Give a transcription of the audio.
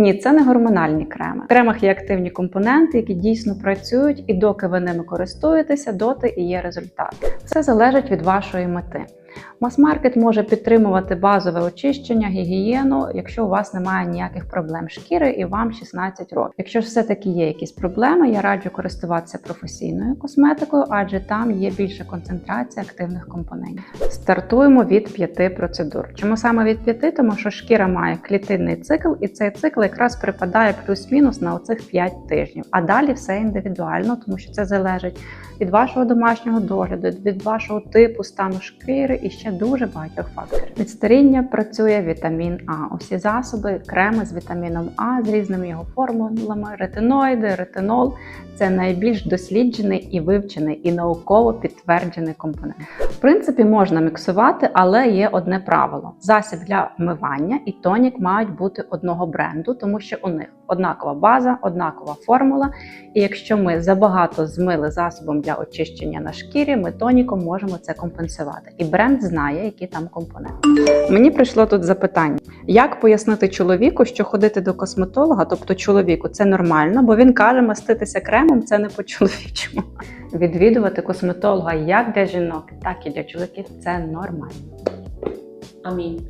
Ні, це не гормональні креми. В кремах є активні компоненти, які дійсно працюють, і доки ви ними користуєтеся, доти і є результат. Все залежить від вашої мети. Мас-маркет може підтримувати базове очищення, гігієну, якщо у вас немає ніяких проблем шкіри і вам 16 років. Якщо ж все-таки є якісь проблеми, я раджу користуватися професійною косметикою, адже там є більша концентрація активних компонентів. Стартуємо від п'яти процедур. Чому саме від п'яти? Тому що шкіра має клітинний цикл, і цей цикл якраз припадає плюс-мінус на оцих 5 тижнів. А далі все індивідуально, тому що це залежить від вашого домашнього догляду, від вашого типу стану шкіри і ще дуже багатьох факторів. Від старіння працює вітамін А. Усі засоби, креми з вітаміном А з різними його формулами, ретиноїди, ретинол це найбільш досліджений і вивчений і науково підтверджений компонент. В принципі, можна міксувати, але є одне правило: засіб для вмивання і тонік мають бути одного бренду, тому що у них однакова база, однакова формула. І якщо ми забагато змили засобом для очищення на шкірі, ми тоніком можемо це компенсувати. І бренд знає, які там компоненти. Мені прийшло тут запитання: як пояснити чоловіку, що ходити до косметолога, тобто чоловіку, це нормально, бо він каже, маститися кремом це не по-чоловічому. Відвідувати косметолога як для жінок, так і для чоловіків це нормально. Амінь.